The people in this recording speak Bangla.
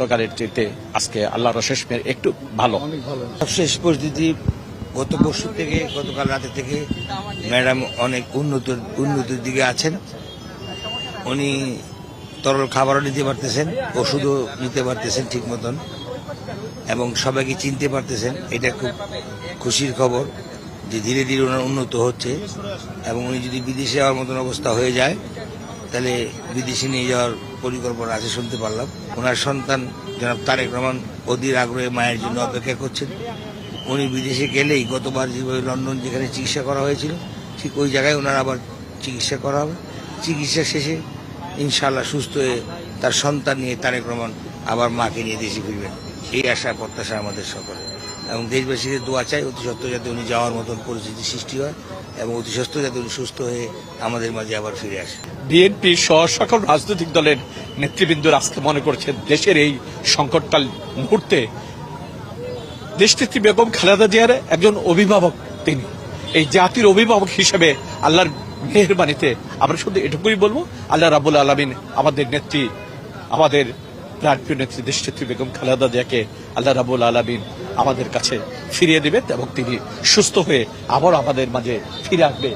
গতকালের চেয়ে আজকে আল্লাহ রশেষ মেয়ের একটু ভালো। শেষ পরিস্থিতি, গত পরশু থেকে, গতকাল রাতে থেকে ম্যাডাম অনেক উন্নত, উন্নতির দিকে আছেন। উনি তরল খাবারও নিতে পারতেছেন, ওষুধও নিতে পারতেছেন ঠিক মতন, এবং সবাইকে চিনতে পারতেছেন। এটা খুব খুশির খবর যে ধীরে ধীরে ওনার উন্নত হচ্ছে, এবং উনি যদি বিদেশে যাওয়ার মতন অবস্থা হয়ে যায়, তাহলে বিদেশে নিয়ে যাওয়ার পরিকল্পনা আছে শুনতে পারলাম। ওনার সন্তান জনাব তারেক রহমান অধীর আগ্রহে মায়ের জন্য অপেক্ষা করছেন। উনি বিদেশে গেলেই গতবার যেভাবে লন্ডন যেখানে চিকিৎসা করা হয়েছিল, ঠিক ওই জায়গায় ওনার আবার চিকিৎসা করা হবে। চিকিৎসা শেষে ইনশাল্লাহ সুস্থ হয়ে তার সন্তান নিয়ে তারেক রহমান আবার মাকে নিয়ে দেশে ফিরবেন। এই আশা, প্রত্যাশা আমাদের সকলে এবং দেশবাসীদের দোয়া চাই অতি সত্ত্বর যাতে উনি যাওয়ার মতন পরিস্থিতি সৃষ্টি হয় এবং অতি সত্ত্বর যাতে উনি সুস্থ হয়ে আমাদের মাঝে আবার ফিরে আসে বিএনপি সহ সকল রাজনৈতিক দলের নেতৃবৃন্দ আজকে মনে করছেন দেশের এই সংকটকাল মুহূর্তে দেশনেত্রী বেগম খালেদা জিয়ার একজন অভিভাবক তিনি। এই জাতির অভিভাবক হিসেবে আল্লাহর মেহরবানিতে আমরা শুধু এটুকুই বলব, আল্লাহ রাবুল আলমিন আমাদের নেত্রী, আমাদের প্রাণপ্রিয় নেত্রী দেশনেত্রী বেগম খালেদা জিয়াকে আল্লাহ রাবুল আলমিন আমাদের কাছে ফিরিয়ে দেবেন এবং তিনি সুস্থ হয়ে আবার আমাদের মাঝে ফিরে আসবে।